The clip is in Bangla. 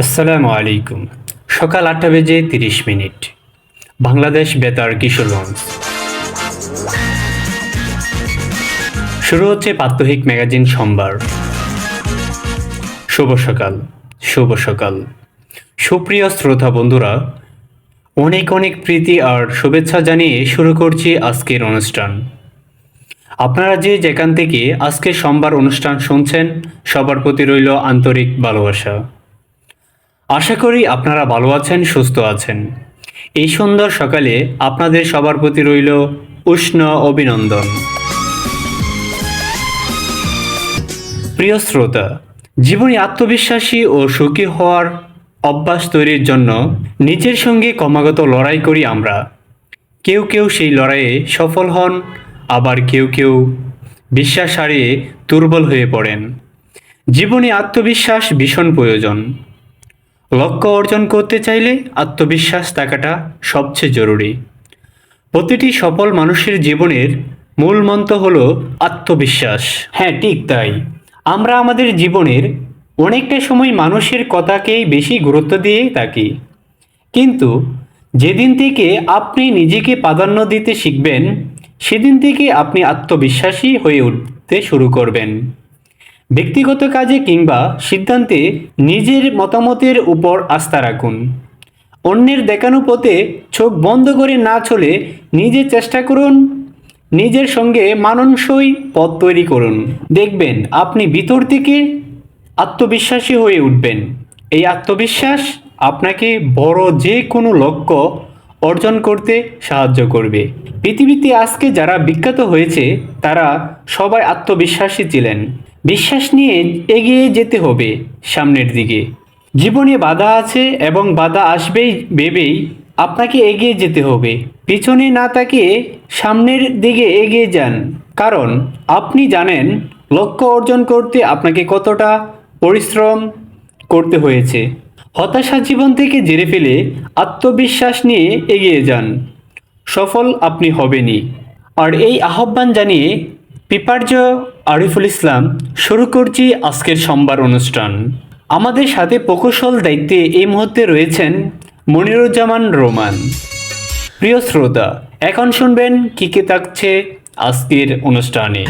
আসসালামু আলাইকুম। সকাল আটটা বেজে তিরিশ মিনিট। বাংলাদেশ বেতার কিশোরগঞ্জ শুরু হচ্ছে প্রাত্যহিক ম্যাগাজিন সোমবার। শুভ সকাল শুভ সকাল। সুপ্রিয় শ্রোতা বন্ধুরা, অনেক অনেক প্রীতি আর শুভেচ্ছা জানিয়ে শুরু করছি আজকের অনুষ্ঠান। আপনারা যে যেখান থেকে আজকে সোমবার অনুষ্ঠান শুনছেন, সবার প্রতি রইল আন্তরিক ভালোবাসা। আশা করি আপনারা ভালো আছেন, সুস্থ আছেন। এই সুন্দর সকালে আপনাদের সবার প্রতি রইল উষ্ণ অভিনন্দন। প্রিয় শ্রোতা, জীবনে আত্মবিশ্বাসী ও সুখী হওয়ার অভ্যাস তৈরির জন্য নিজের সঙ্গে ক্রমাগত লড়াই করি আমরা। কেউ কেউ সেই লড়াইয়ে সফল হন, আবার কেউ কেউ বিশ্বাস হারিয়ে দুর্বল হয়ে পড়েন। জীবনে আত্মবিশ্বাস ভীষণ প্রয়োজন। লক্ষ্য অর্জন করতে চাইলে আত্মবিশ্বাস থাকাটা সবচেয়ে জরুরি। প্রতিটি সফল মানুষের জীবনের মূল মন্ত্র হল আত্মবিশ্বাস। হ্যাঁ ঠিক তাই। আমরা আমাদের জীবনের অনেকটা সময় মানুষের কথাকেই বেশি গুরুত্ব দিয়ে থাকি। কিন্তু যেদিন থেকে আপনি নিজেকে প্রাধান্য দিতে শিখবেন, সেদিন থেকে আপনি আত্মবিশ্বাসী হয়ে উঠতে শুরু করবেন। ব্যক্তিগত কাজে কিংবা সিদ্ধান্তে নিজের মতামতের উপর আস্থা রাখুন। অন্যের দেখানো পথে চোখ বন্ধ করে না চলে নিজে চেষ্টা করুন। নিজের সঙ্গে মানানসই পথ তৈরি করুন। দেখবেন আপনি ভিতর থেকে আত্মবিশ্বাসী হয়ে উঠবেন। এই আত্মবিশ্বাস আপনাকে বড় যে কোনো লক্ষ্য অর্জন করতে সাহায্য করবে। পৃথিবীতে আজকে যারা বিখ্যাত হয়েছে, তারা সবাই আত্মবিশ্বাসী ছিলেন। বিশ্বাস নিয়ে এগিয়ে যেতে হবে সামনের দিকে। জীবনে বাধা আছে এবং বাধা আসবেই ভেবেই আপনাকে এগিয়ে যেতে হবে। পিছনে না তাকিয়ে সামনের দিকে এগিয়ে যান, কারণ আপনি জানেন লক্ষ্য অর্জন করতে আপনাকে কতটা পরিশ্রম করতে হয়েছে। হতাশা জীবন থেকে জেরে ফেলে আত্মবিশ্বাস নিয়ে এগিয়ে যান। সফল আপনি হবেনই। আর এই আহ্বান জানিয়ে পিপার্য আরিফুল ইসলাম, শুরু করছি আজকের সোমবার অনুষ্ঠান। আমাদের সাথে প্রকৌশল দায়িত্বে এই মুহূর্তে রয়েছেন মনিরুজ্জামান রোমান। প্রিয় শ্রোতা, এখন শুনবেন কি কে থাকছে আজকের অনুষ্ঠানে।